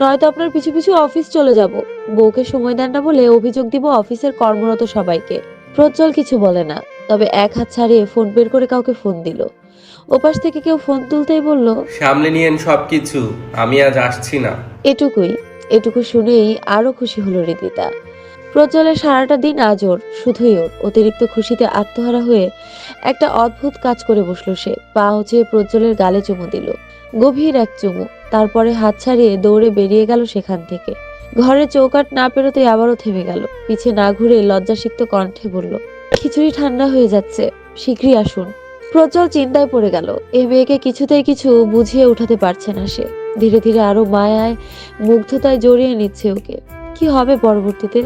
নয়তো আপনার পিছু পিছু অফিস চলে যাব। বউকে সময় দেন না বলে অভিযোগ দিব অফিসের কর্মরত সবাইকে। প্রজ্জ্বল কিছু বলে না তবে এক হাত ছাড়িয়ে ফোন বের করে কাউকে ফোন দিল। ওপাশ থেকে কেউ ফোন তুলতেই বলল সামলে নিয়েন সব কিছু আমি আজ আসছি না। এটুকুই এটুকু শুনেই আরও খুশি হলো রিদিতা প্রজ্জ্বলের সারাটা দিন আজ ওর শুধুই ওর। অতিরিক্ত খুশিতে আত্মহারা হয়ে একটা অদ্ভুত কাজ করে বসল সে। পা হচ্ছে প্রজ্জ্বলের গালে চুমু দিল। গভীর এক চুমু। তারপরে হাত ছাড়িয়ে দৌড়ে বেরিয়ে গেল সেখান থেকে। ঘরে চৌকাট না পেরোতেই আবারও থেমে গেল। পিছে না ঘুরে লজ্জাসিক্ত কণ্ঠে বলল, খিচুড়ি ঠান্ডা হয়ে যাচ্ছে শীঘ্রই আসুন। প্রজ্জ্বল চিন্তায় পড়ে গেল। এ মেয়েকে কিছুতেই কিছু বুঝিয়ে উঠাতে পারছে না সে। ধীরে ধীরে আরও মায়ায়, মুগ্ধতায় জড়িয়ে নিচ্ছে ওকে। কি হবে পরবর্তীতে?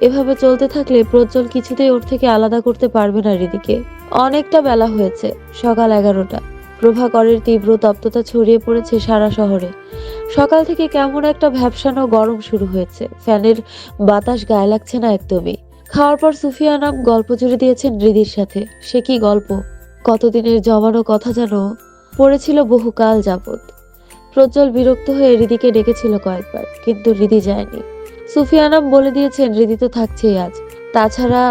এভাবে চলতে থাকলে প্রজ্জ্বল কিছুতেই ওর থেকে আলাদা করতে পারবে না রিদিকে। অনেকটা বেলা হয়েছে, সকাল এগারোটা। প্রভাকরের তীব্র তপ্ততা ছড়িয়ে পড়েছে সারা শহরে। সকাল থেকে কেমন একটা ভ্যাবসানো গরম শুরু হয়েছে। ফ্যানের বাতাস গায়ে লাগছে না একদমই। খাওয়ার পর সুফিয়া নাম গল্প জুড়ে দিয়েছেন রিদির সাথে। সে কি গল্প? কতদিনের জমানো কথা যেন পড়েছিল বহুকাল যাবত প্রজ্জ্বল বিরক্ত হয়ে রিদিকে ডেকেছিল কয়েকবার, কিন্তু রিদি যায়নি। সুফিয়ানাম বলে দিয়েছেন রিদি তো থাকছেই আজ। তাছাড়া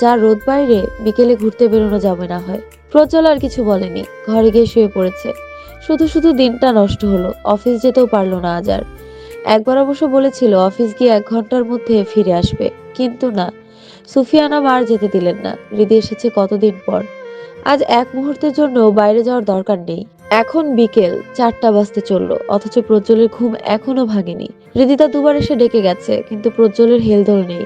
যা রোদ বাইরে, বিকেলে ঘুরতে বেরোনো যাবে না হয়। প্রজ্জ্বল আর কিছু বলেনি। ঘরে গিয়ে শুয়ে পড়েছে। শুধু শুধু দিনটা নষ্ট হলো। অফিস যেতেও পারল না আজ আর একবার অবশ্য বলেছিল, অফিস গিয়ে এক ঘণ্টার মধ্যে ফিরে আসবে। কিন্তু না। সুফিয়ানাম আর যেতে দিলেন না। হৃদি এসেছে কতদিন পর। আজ এক মুহূর্তের জন্য বাইরে যাওয়ার দরকার নেই। এখন বিকেল, চারটা বাজতে চলল। অথচ প্রজ্জ্বলের ঘুম এখনও ভাঙেনি। হৃদিতা দুবার এসে ডেকে গেছে, কিন্তু প্রজ্জ্বলের হেলদোল নেই।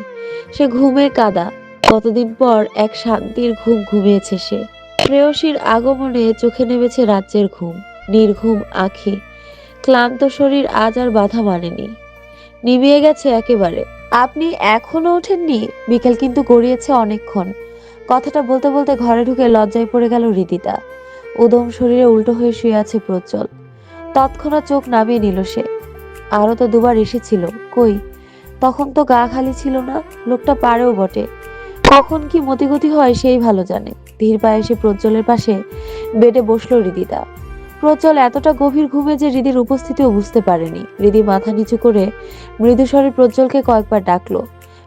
সে ঘুমে কাদা। কতদিন পর এক শান্তির ঘুম ঘুমিয়েছে সে। প্রেয়সীর আগমনে চোখে নেমেছে রাজ্যের ঘুম, নির্ঘুম আখি, ক্লান্ত শরীর আজ আর বাধা মানেনি। নিভিয়ে গেছে একেবারে। আপনি এখনও ওঠেননি? বিকেল কিন্তু গড়িয়েছে অনেকক্ষণ। কথাটা বলতে বলতে ঘরে ঢুকে লজ্জায় পড়ে গেল রিদিতা উদম শরীরে উল্টো হয়ে শুয়ে আছে প্রজ্জ্বল। তৎক্ষণাৎ চোখ নামিয়ে নিল সে। আরও তো দুবার এসেছিল। কই? তখন তো গা খালি ছিল না। লোকটা পারেও বটে। কখন কি মতিগতি হয় সেই ভালো জানে। ধীর পায়ে এসে প্রজ্জ্বলের পাশে বেডে বসল রিদিতা। প্রজ্জ্বল এতটা গভীর ঘুমে যে রিদির উপস্থিতিও বুঝতে পারেনি। রিদি মাথা নিচু করে মৃদুস্বরে প্রজ্জ্বলকে কয়েকবার ডাকলো।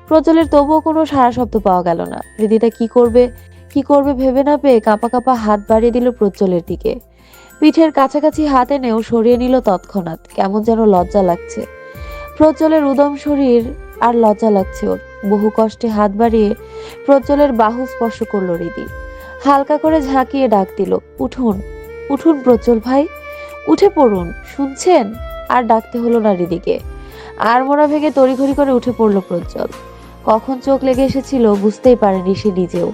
প্রজ্জ্বলের তবুও কোনো সারা শব্দ পাওয়া গেল না। রিদিতা কি করবে কি করবে ভেবে না পেয়ে কাঁপা কাঁপা হাত বাড়িয়ে দিল প্রজ্জ্বলের দিকে। পিঠের কাছাকাছি হাত এনেও সরিয়ে নিল তৎক্ষণাৎ। কেমন যেন লজ্জা লাগছে। প্রজ্জ্বলের উদম শরীর আর লজ্জা লাগছে ওর। বহু কষ্টে হাত বাড়িয়ে প্রজ্জ্বলের বাহু স্পর্শ করল রিদি হালকা করে ঝাঁকিয়ে ডাক দিল, উঠুন উঠুন প্রজ্জ্বল ভাই, উঠে পড়ুন, শুনছেন? আর ডাকতে হলো না রিদিকে আর মোড়া ভেঙে তড়িঘড়ি করে উঠে পড়ল প্রজ্জ্বল। কখন চোখ লেগে এসেছিল বুঝতেই পারেনি সে নিজেও।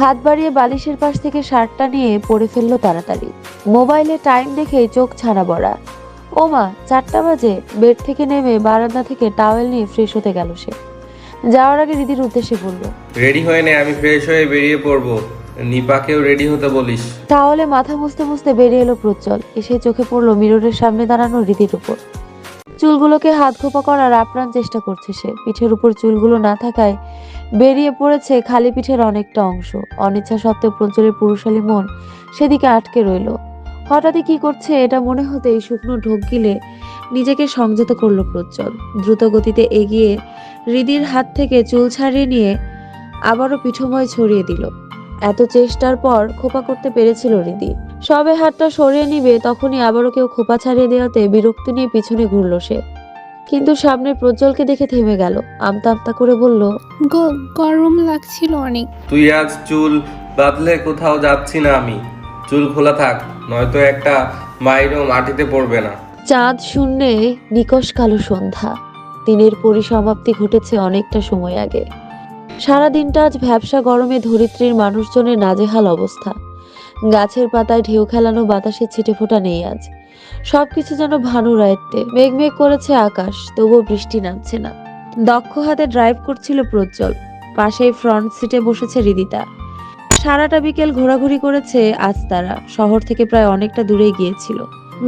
হাত বাড়িয়ে বালিশের পাশ থেকে শার্টটা নিয়ে পড়ে ফেলল তাড়াতাড়ি। মোবাইলে টাইম দেখে চোখ ছানা বড়া ও মা, চারটা বাজে। বেড থেকে নেমে বারান্দা থেকে টাওয়েল নিয়ে ফ্রেশ হতে গেল সে। যাওয়ার আগে দিদির উদ্দেশ্যে বলল রেডি হয়ে নে আমি ফ্রেশ হয়ে বেরিয়ে পড়ব। নিপাকেও রেডি হতে বলিস। তাহলে মাথা মুছতে মুছতে বেরিয়ে এলো প্রজ্জ্বল। এসে চোখে পড়ল মিররের সামনে দাঁড়ানো রীতির উপর। চুলগুলোকে হাত খোপা করার আপ্রাণ চেষ্টা করছে সে। পিঠের উপর চুলগুলো না থাকায় বেরিয়ে পড়েছে খালি পিঠের অনেকটা অংশ। অনিচ্ছা সত্ত্বেও প্রজ্জ্বলের পুরুষালী মন সেদিকে আটকে রইল। হঠাৎই কি করছে এটা মনে হতেই শুকনো ঢোক গিলে নিজেকে সংযত করল প্রজ্জ্বল। দ্রুত গতিতে এগিয়ে হৃদির হাত থেকে চুল ছাড়িয়ে নিয়ে আবারও পিঠময় ছড়িয়ে দিল। এত চেষ্টার পর খোপা করতে পেরেছিল হৃদি সবে হাতটা সরিয়ে নিবে তখনই আবারও কেউ খোপা ছাড়িয়ে দেওয়াতে বিরক্তি নিয়ে পিছনে ঘুরল সে। কিন্তু সামনে প্রজ্জ্বলকে দেখে থেমে গেল। আমতা আমতা করে বলল গ- গরম লাগছিল অনেক। তুই আজ চুল বাঁধলে কোথাও যাচ্ছি না আমি। চুল খোলা থাক, নয়তো একটা মাইরও মাটিতে পড়বে না। চাঁদ শূন্যে নিকশ কালো সন্ধ্যা। দিনের পরিসমাপ্তি ঘটেছে অনেকটা সময় আগে। সারা দিনটা আজ ভ্যাবসা গরমে ধরিত্রীর মানুষজনের নাজেহাল অবস্থা। গাছের পাতায় ঢেউ খেলানো বাতাসে ছিটে ফোটা নেই আজ। সবকিছু যেন ভানু রায়ত্তে মেঘ মেঘ করেছে আকাশ, তবুও বৃষ্টি নামছে না। দক্ষ হাতে ড্রাইভ করছিল প্রজ্জ্বল। পাশেই ফ্রন্ট সিটে বসেছে হৃদিতা সারাটা বিকেল ঘোরাঘুরি করেছে আজ তারা। শহর থেকে প্রায় অনেকটা দূরে গিয়েছিল।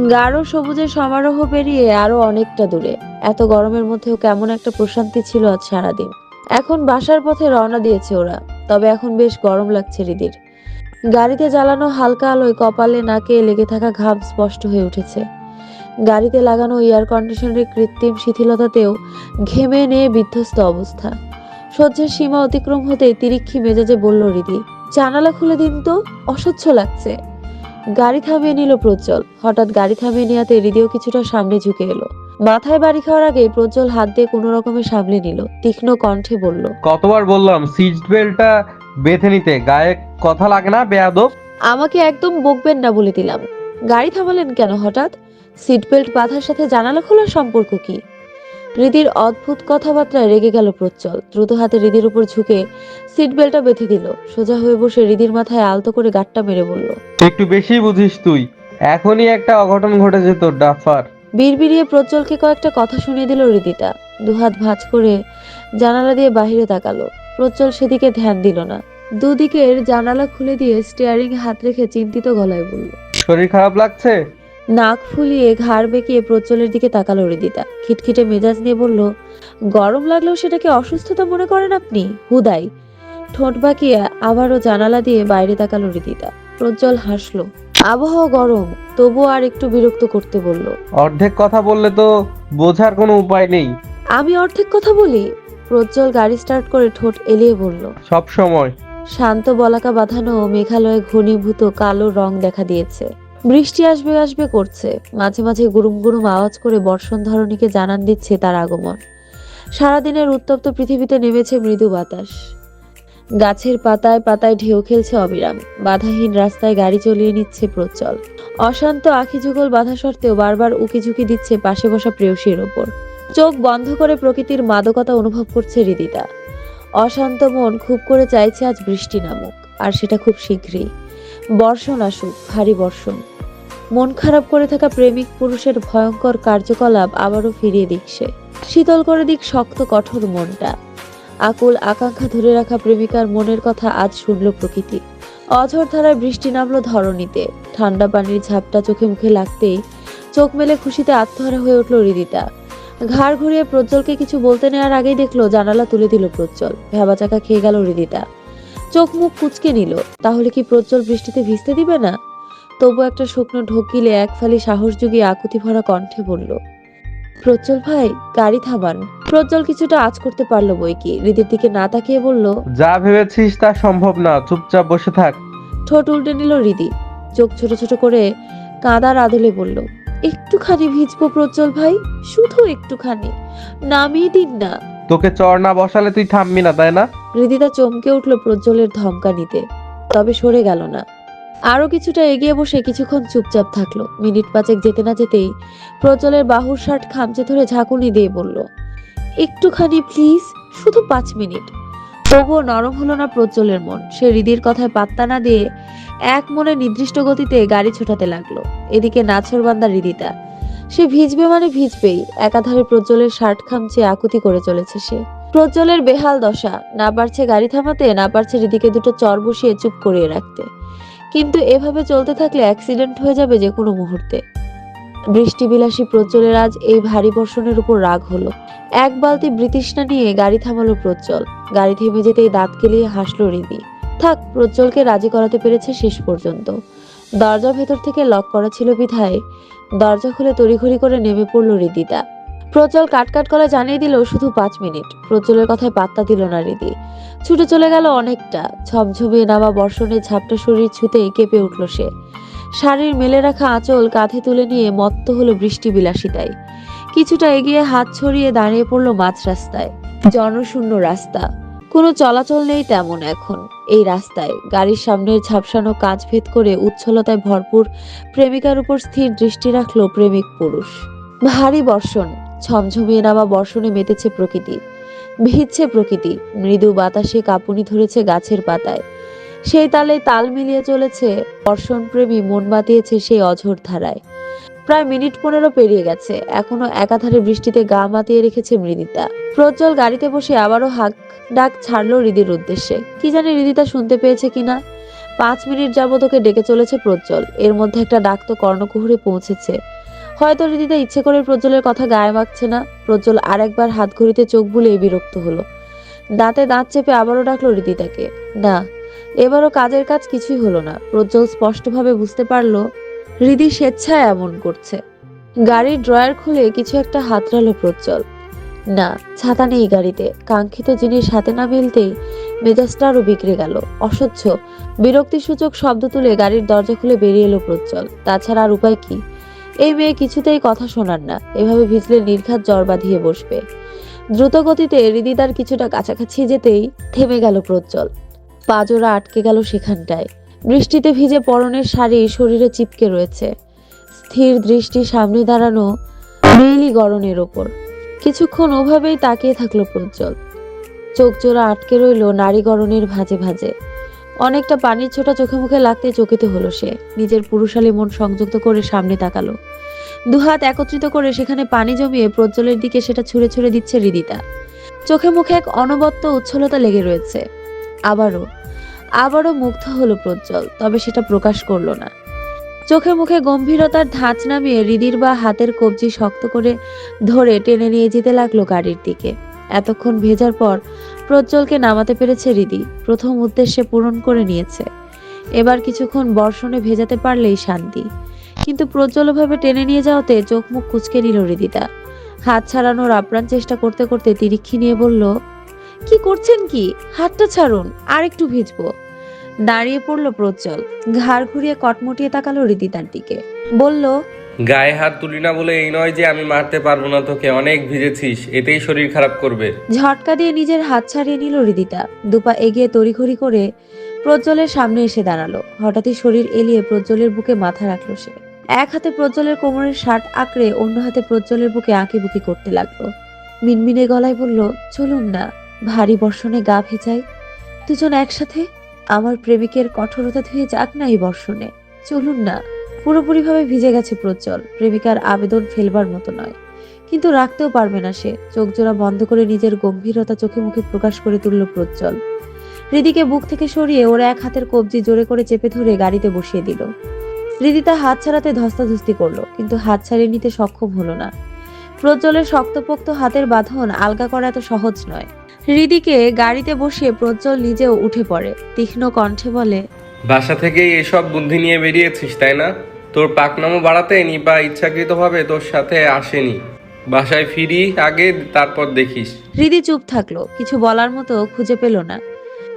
গাঢ় সবুজের সমারোহ পেরিয়ে আরও অনেকটা দূরে। এত গরমের মধ্যেও কেমন একটা প্রশান্তি ছিল আজ সারাদিন। এখন বাসার পথে রওনা দিয়েছে ওরা, তবে এখন বেশ গরম লাগছে রিদির। গাড়িতে জ্বালানো হালকা আলোয় কপালে, নাকে লেগে থাকা ঘাম স্পষ্ট হয়ে উঠেছে। গাড়িতে লাগানো এয়ার কন্ডিশনারের কৃত্রিম শিথিলতাতেও ঘেমে নিয়ে বিধ্বস্ত অবস্থা। সহ্যের সীমা অতিক্রম হতেই তিরিক্ষি মেজাজে বলল, রিদি জানালা খুলে দিন তো অসহ্য লাগছে। গাড়ি থামিয়ে নিল প্রজ্জ্বল। হঠাৎ গাড়ি থামিয়ে নেওয়াতে হৃদয় কিছুটা সামনে ঝুঁকে এলো। মাথায় বাড়ি খাওয়ার আগে প্রজ্জ্বল হাত দিয়ে কোনো রকমে সামলে নিল। তীক্ষ্ণ কণ্ঠে বলল কতবার বললাম সিট বেল্টটা বেঁধে নিতে। গায়ে কথা লাগে না বেয়াদব। আমাকে একদম বকবেন না বলে দিলাম। গাড়ি থামালেন কেন হঠাৎ? সিট বেল্ট বাঁধার সাথে জানালা খোলার সম্পর্ক কি? হৃদির অদ্ভুত কথাবার্তায় রেগে গেল প্রচ্ছল দ্রুত হাতে হৃদির উপর ঝুঁকে সিট বেল্টটা বেঁধে দিল। সোজা হয়ে বসে হৃদির মাথায় আলতো করে গাট্টা মেরে বলল একটু বেশি বুঝিস তুই। এখনই একটা অঘটন ঘটেছে তোর ডাফার। বিড়বিড়িয়ে প্রজ্জ্বলকে কয়েকটা কথা শুনিয়ে দিল হৃদিতা দুহাত ভাঁজ করে জানালা দিয়ে বাহিরে তাকালো। প্রজ্জ্বল সেদিকে ধ্যান দিল না। দুদিকের জানালা খুলে দিয়ে স্টিয়ারিং হাত রেখে চিন্তিত গলায় বলল শরীর খারাপ লাগছে? নাক ফুলিয়ে ঘাড় বেঁকিয়ে প্রজ্জ্বলের দিকে তাকালো হৃদিতা। খিটখিটে মেজাজ নিয়ে বলল গরম লাগলেও সেটাকে অসুস্থতা মনে করেন আপনি? হুদাই। ঠোঁট বাঁকিয়ে আবারও জানালা দিয়ে বাইরে তাকালো হৃদিতা। প্রজ্জ্বল হাসলো আবহাওয়া গরম তবুও আর একটু বিরক্ত করতে বলল। অর্ধেক কথা বললে তো বোঝার কোনো উপায় নেই। আমি অর্ধেক কথা বলি? প্রজ্জ্বল গাড়ি স্টার্ট করে ঠোঁট এলিয়ে বলল সব সময়। শান্ত বলাকা বাঁধানো মেঘালয়ে ঘনীভূত কালো রং দেখা দিয়েছে। বৃষ্টি আসবে আসবে করছে। মাঝে মাঝে গুরুম গুরুম আওয়াজ করে বর্ষণ ধরণীকে জানান দিচ্ছে তার আগমন। সারাদিনের উত্তপ্ত পৃথিবীতে নেমেছে মৃদু বাতাস। গাছের পাতায় পাতায় ঢেউ খেলছে অবিরাম। বাধাহীন রাস্তায় গাড়ি চলিয়ে নিচ্ছে প্রচল অশান্ত আখি যুগল বাধা সত্ত্বেও বারবার উকি ঝুঁকি দিচ্ছে পাশে বসা প্রেয়সীর ওপর। চোখ বন্ধ করে প্রকৃতির মাদকতা অনুভব করছে হৃদিতা। অশান্ত মন খুব করে চাইছে আজ বৃষ্টি নামুক, আর সেটা খুব শীঘ্রই। বর্ষণ আসুক, ভারী বর্ষণ। মন খারাপ করে থাকা প্রেমিক পুরুষের ভয়ঙ্কর কার্যকলাপ আবারও ফিরিয়ে দিক সে শীতল করে দিক শক্ত, কঠোর মনটা। আকুল আকাঙ্ক্ষা ধরে রাখা প্রেমিকার মনের কথা আজ শুনল প্রকৃতি। অঝর ধারায় বৃষ্টি নামলো ধরণীতে। ঠান্ডা পানির ঝাপটা চোখে মুখে লাগতেই চোখ মেলে খুশিতে আত্মহারা হয়ে উঠল হৃদিতা। ঘাড় ঘুরিয়ে প্রজ্জ্বলকে কিছু বলতে নেওয়ার আগেই দেখল জানালা তুলে দিল প্রজ্জ্বল। ভেবা চাকা খেয়ে গেল হৃদিতা। চোখ মুখ কুচকে নিল। তাহলে কি প্রজ্জ্বল বৃষ্টিতে ভিজতে দিবে না? তবু একটা শুকনো ঢোকিলে এক ফালি সাহস জুগিয়ে আকুতি ভরা কণ্ঠে বলল প্রজ্জ্বল ভাই গাড়ি থামান। প্রজ্জ্বল কিছুটা আজ করতে পারল বই কি হৃদির দিকে না তাকিয়ে বলল যা ভেবেছিস তা সম্ভব না চুপচাপ বসে থাক। ঠোঁট উল্টে নিল হৃদি চোখ ছোট ছোট করে কাঁদার আদলে বলল একটুখানি ভিজবো প্রজ্জ্বল ভাই শুধু একটুখানি নামিয়ে দিন না। তোকে চর না বসালে তুই থামবি না তাই না? হৃদিতা চমকে উঠল প্রজ্জ্বলের ধমকানিতে তবে সরে গেল না। আরও কিছুটা এগিয়ে বসে কিছুক্ষণ চুপচাপ থাকল। মিনিট পাঁচেক যেতে না যেতেই প্রজ্জ্বলের বাহুর শার্ট খামচে ধরে ঝাঁকুনি দিয়ে বলল, একটুখানি প্লিজ শুধু পাঁচ মিনিট। তবুও নরম হলো না প্রজ্জ্বলের মন। সে হৃদির কথায় পাত্তা না দিয়ে এক মনে নির্দিষ্ট গতিতে গাড়ি ছোটাতে লাগল। এদিকে নাছরবান্দা হৃদিতা সে ভিজবে মানে ভিজবেই, একাধারে প্রজ্জ্বলের শার্ট খামচে আকুতি করে চলেছে সে। প্রজ্জ্বলের বেহাল দশা, না পারছে গাড়ি থামাতে, না পারছে হৃদিকে দুটো চর বসিয়ে চুপ করিয়ে রাখতে। কিন্তু এভাবে চলতে থাকলে অ্যাক্সিডেন্ট হয়ে যাবে যে কোনো মুহূর্তে। বৃষ্টি বিলাসী প্রজ্জ্বলের আজ এই ভারী বর্ষণের উপর রাগ হলো। এক বালতি বৃতৃষ্ণা নিয়ে গাড়ি থামালো প্রজ্জ্বল। গাড়ি থেমে যেতেই দাঁত কেলিয়ে হাসলো রিদি থাক, প্রজ্জ্বলকে রাজি করাতে পেরেছে শেষ পর্যন্ত। দরজা ভেতর থেকে লক করা ছিল বিধায় দরজা খুলে তড়িঘড়ি করে নেমে পড়ল হৃদিতা প্রজ্জ্বল কাটকাট করা জানিয়ে দিল, শুধু পাঁচ মিনিট। প্রজ্জ্বলের কথায় পাত্তা দিল না হৃদি ছুটে চলে গেল অনেকটা। ঝমঝমিয়ে নামা বর্ষণের ঝাপটা শরীর ছুতেই কেঁপে উঠল সে। শাড়ির মেলে রাখা আঁচল কাঁধে তুলে নিয়ে মত্ত হলো বৃষ্টি বিলাসিতায় কিছুটা এগিয়ে হাত ছড়িয়ে দাঁড়িয়ে পড়ল মাঝ রাস্তায়। জনশূন্য রাস্তা। কোনো চলাচল নেই তেমন এখন। এই রাস্তায় গাড়ির সামনের ঝাপসানো কাঁচ ভেদ করে উচ্ছলতায় ভরপুর প্রেমিকার উপর স্থির দৃষ্টি রাখল প্রেমিক পুরুষ। ভারী বর্ষণ। ঝমঝমিয়ে নামা বর্ষণে মেতেছে প্রকৃতি। ভিজছে প্রকৃতি। মৃদু বাতাসে কাঁপুনি ধরেছে গাছের পাতায়। সেই তালে তাল মিলিয়ে চলেছে বর্ষণ প্রেমী মন মাতিয়েছে সেই অঝোর ধারায়। প্রায় মিনিট পনেরো পেরিয়ে গেছে। এখনও একাধারে বৃষ্টিতে গা মাতিয়ে রেখেছে মৃদিতা। প্রজ্জ্বল গাড়িতে বসে আবারও হাক ডাক ছাড়লো হৃদির উদ্দেশ্যে। কি জানি হৃদিতা শুনতে পেয়েছে কিনা? পাঁচ মিনিট যাবত ওকে ডেকে চলেছে প্রজ্জ্বল। এর মধ্যে একটা ডাক তো কর্ণকুহুরে পৌঁছেছে। হয়তো হৃদিতা ইচ্ছে করে প্রজ্জ্বলের কথা গায়ে মাখছে না। প্রজ্জ্বল আরেকবার হাত ঘড়িতে চোখ বুলিয়ে বিরক্ত হলো। দাঁতে দাঁত চেপে আবারও ডাকলো হৃদিতাকে না, এবারও কাজের কাজ কিছুই হলো না। প্রজ্জ্বল স্পষ্টভাবে বুঝতে পারল হৃদি স্বেচ্ছায় এমন করছে। গাড়ির ড্রয়ার খুলে কিছু একটা হাতড়ালো প্রজ্জ্বল। না, ছাতা নেই গাড়িতে। কাঙ্ক্ষিত জিনিস হাতে না মিলতেই মেজাজটা আরও বিগড়ে গেল। অসহ্য, বিরক্তিসূচক শব্দ তুলে গাড়ির দরজা খুলে বেরিয়ে এলো প্রজ্জ্বল। তাছাড়া আর উপায় কি? এই মেয়ে কিছুতেই কথা শোনার না। এভাবে ভিজলে নির্ঘাত জ্বর বাঁধিয়ে বসবে। দ্রুত গতিতে হৃদিদার কিছুটা কাছাকাছি যেতেই থেমে গেল প্রজ্জ্বল। পাজোরা আটকে গেল সেখানটায়। বৃষ্টিতে ভিজে পরনের শাড়ি শরীরে চিপকে রয়েছে। স্থির দৃষ্টি সামনে দাঁড়ানো মেইলি গরনের ওপর। কিছুক্ষণ ওভাবেই তাকিয়ে থাকল প্রজ্জ্বল। চোখ জোড়া আটকে রইল নারী গরনের ভাজে ভাজে। অনেকটা পানির ছোটা চোখে মুখে লাগতে চকিত হলো সে। নিজের পুরুষালী মন সংযুক্ত করে সামনে তাকালো। দুহাত একত্রিত করে সেখানে পানি জমিয়ে প্রজ্জ্বলের দিকে সেটা ছুঁড়ে ছুঁড়ে দিচ্ছে হৃদিতা চোখে মুখে এক অনবদ্য উচ্ছলতা লেগে রয়েছে। আবারও আবারও মুগ্ধ হলো প্রজ্জ্বল, তবে সেটা প্রকাশ করল না। চোখে মুখে গম্ভীরতার ধাঁচ নামিয়ে হৃদির বা হাতের কবজি শক্ত করে ধরে টেনে নিয়ে যেতে লাগল গাড়ির দিকে। এতক্ষণ ভেজার পর প্রজ্জ্বলকে নামাতে পেরেছে হৃদি প্রথম উদ্দেশ্যে পূরণ করে নিয়েছে। এবার কিছুক্ষণ বর্ষণে ভেজাতে পারলেই শান্তি। কিন্তু প্রজ্জ্বলভাবে টেনে নিয়ে যাওয়াতে চোখ মুখ কুচকে নিল হৃদিতা হাত ছাড়ানোর আপ্রাণ চেষ্টা করতে করতে তিরিক্ষি নিয়ে বলল, কি করছেন কি? হাতটা ছাড়ুন আর একটু ভিজবো। দাঁড়িয়ে পড়ল প্রজ্জ্বল। ঘাড় ঘুরিয়ে কটমটিয়ে তাকালো হৃদিতার দিকে। বলল গায়ে হাত তুলি না বলে এই নয় যে আমি মারতে পারব না তোকে, অনেক ভিজেছিস, এতেই শরীর খারাপ করবে। ঝটকা দিয়ে নিজের হাত ছাড়িয়ে নিল হৃদিতা দুপা এগিয়ে তড়িঘড়ি করে প্রজ্জ্বলের সামনে এসে দাঁড়াল। হঠাৎই শরীর এলিয়ে প্রজ্জ্বলের বুকে মাথা রাখল সে। এক হাতে প্রজ্জ্বলের কোমরের শার্ট আঁকড়ে অন্য হাতে প্রজ্জ্বলের বুকে আঁকি বুকি করতে লাগল। মিনমিনে গলায় বলল, চলুন না, ভারী বর্ষণে গা ভেজাই। দুজন একসাথে, আমার প্রেমিকের কঠোরতা ধুয়ে যাক না এই বর্ষণে। চলুন না পুরোপুরিভাবে ভিজে গেছে প্রজ্জ্বল। প্রেমিকার আবেদন ফেলবার মতো নয়। কিন্তু রাখতেও পারবে না সে। চোখ জোড়া বন্ধ করে নিজের গম্ভীরতা চোখে মুখে প্রকাশ করে তুলল প্রজ্জ্বল। হৃদিকে বুক থেকে সরিয়ে ওর এক হাতের কবজি জোরে করে চেপে ধরে গাড়িতে বসিয়ে দিল। হৃদি তা হাত ছাড়াতে ধস্তাধস্তি করল, কিন্তু হাত ছাড়িয়ে নিতে সক্ষম হলো না। প্রজ্জ্বলের শক্তপোক্ত হাতের বাঁধন আলগা করা এত সহজ নয়। হৃদিকে গাড়িতে বসিয়ে প্রজ্জ্বল নিজেও উঠে পড়ে। তীক্ষ্ণ কণ্ঠে বলে, বাসা থেকেই এসব বুদ্ধি নিয়ে বেরিয়েছিস, তাই না? তোর পাকনামো বাড়াতে নিপা ইচ্ছাকৃতভাবে তোর সাথে আসেনি। বাসায় ফিরি আগে, তারপর দেখিস। হৃদি চুপ থাকল, কিছু বলার মতো খুঁজে পেল না।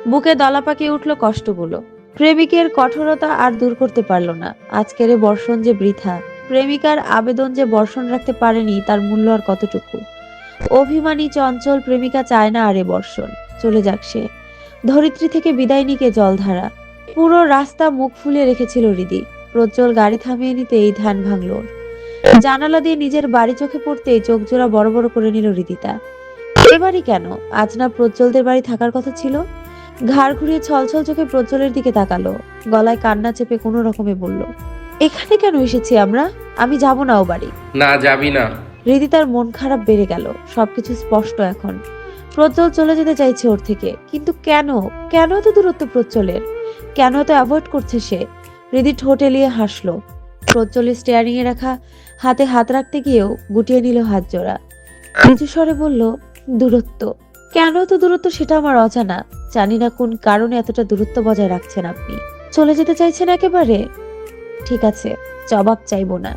বুকে দলা পাকিয়ে উঠল কষ্টগুলো। প্রেমিকের কঠোরতা আর দূর করতে পারল না। আজকের বর্ষণ যে বৃথা, প্রেমিকার আবেদন যে বর্ষণ রাখতে পারেনি, তার মূল্য আর কতটুকু? অভিমানী চঞ্চল প্রেমিকা চায় না আরে বর্ষণ। চলে যাক সে। ধরিত্রী থেকে বিদায় নিকে জলধারা। পুরো রাস্তা মুখ ফুলে রেখেছিল হৃদি। প্রজ্জ্বল গাড়ি থামিয়ে নিতে এই ধ্যান ভাঙল। জানালা দিয়ে নিজের বাড়ি চোখে পড়তেই চোখ জোড়া বড় বড় করে নিল হৃদিতা এবারই কেন? আজ না প্রজ্জ্বলদের বাড়ি থাকার কথা ছিল? ঘাড় ঘুরিয়ে ছলছল চোখে প্রজ্জ্বলের দিকে তাকালো। গলায় কান্না চেপে কোনো রকমে বলল এখানে কেন এসেছি আমরা? আমি যাব না ও বাড়ি। না যাবি না। হৃদি তার মন খারাপ বেড়ে গেল। সবকিছু স্পষ্ট এখন। প্রজ্জ্বল চলে যেতে চাইছে ওর থেকে। কিন্তু কেন? কেন এত দূরত্ব প্রজ্জ্বলের? কেন এত অ্যাভয়েড করছে সে? হৃদি ঠোঁট এলিয়ে হাসলো। প্রজ্জ্বলের স্টেয়ারিং এ রাখা হাতে হাত রাখতে গিয়েও গুটিয়ে নিল হাত জোড়া নিচু স্বরে বলল, দূরত্ব। কেন এত দূরত্ব সেটা আমার অজানা। জানি না কোন কারণে এতটা দূরত্ব বজায় রাখছেন আপনি। চলে যেতে চাইছেন একেবারে? ঠিক আছে, জবাব চাইব না।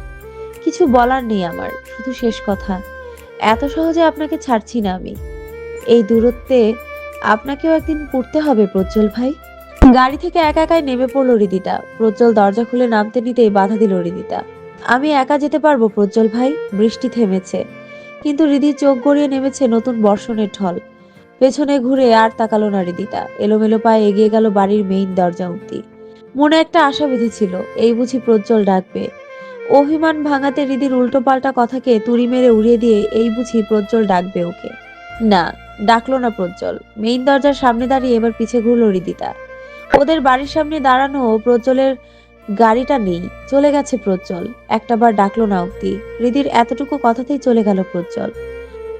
কিছু বলার নেই আমার, শুধু শেষ কথা। এত সহজে আপনাকে ছাড়ছি না আমি। এই দূরত্বে আপনাকেও একদিন পড়তে হবে প্রজ্জ্বল ভাই। গাড়ি থেকে একা একাই নেমে পড়ল রিদিতা প্রজ্জ্বল দরজা খুলে নামতে নিতেই বাধা দিল রিদিতা আমি একা যেতে পারব প্রজ্জ্বল ভাই? বৃষ্টি থেমেছে। কিন্তু হৃদি চোখ গড়িয়ে নেমেছে নতুন বর্ষণের ঢল। পেছনে ঘুরে আর তাকালো না রিদিতা এলোমেলো পায়ে এগিয়ে গেল বাড়ির মেইন দরজা অব্দি মনে একটা আশা বেঁধেছিল এই বুঝি প্রজ্জ্বল ডাকবে। অভিমান ভাঙাতে রিদির উল্টো পাল্টা কথাকে তুড়ি মেরে উড়িয়ে দিয়ে এই বুঝি প্রজ্জ্বল ডাকবে ওকে। না, ডাকলো না প্রজ্জ্বল। মেইন দরজার সামনে দাঁড়িয়ে এবার পিছে ঘুরলো হৃদিতা। ওদের বাড়ির সামনে দাঁড়ানো প্রজ্জ্বলের গাড়িটা নেই। চলে গেছে প্রজ্জ্বল। একটাবার ডাকলো না অব্দি। হৃদির এতটুকু কথাতেই চলে গেল প্রজ্জ্বল।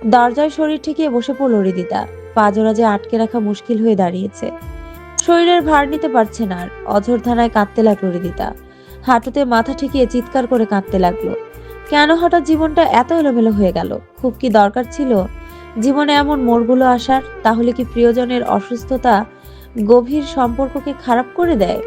দরজায় শরীর ঠেকিয়ে বসে পড়ল হৃদিতা পাজোরা যে আটকে রাখা মুশকিল হয়ে দাঁড়িয়েছে। শরীরের ভার নিতে পারছে না আর। অঝর ধানায় কাঁদতে লাগল হৃদিতা হাঁটুতে মাথা ঠেকিয়ে চিৎকার করে কাঁদতে লাগল। কেন হঠাৎ জীবনটা এত এলোমেলো হয়ে গেল? খুব কি দরকার ছিল? জীবনে এমন মোড়গুলো আসার? তাহলে কি প্রিয়জনের অসুস্থতা গভীর সম্পর্ককে খারাপ করে দেয়?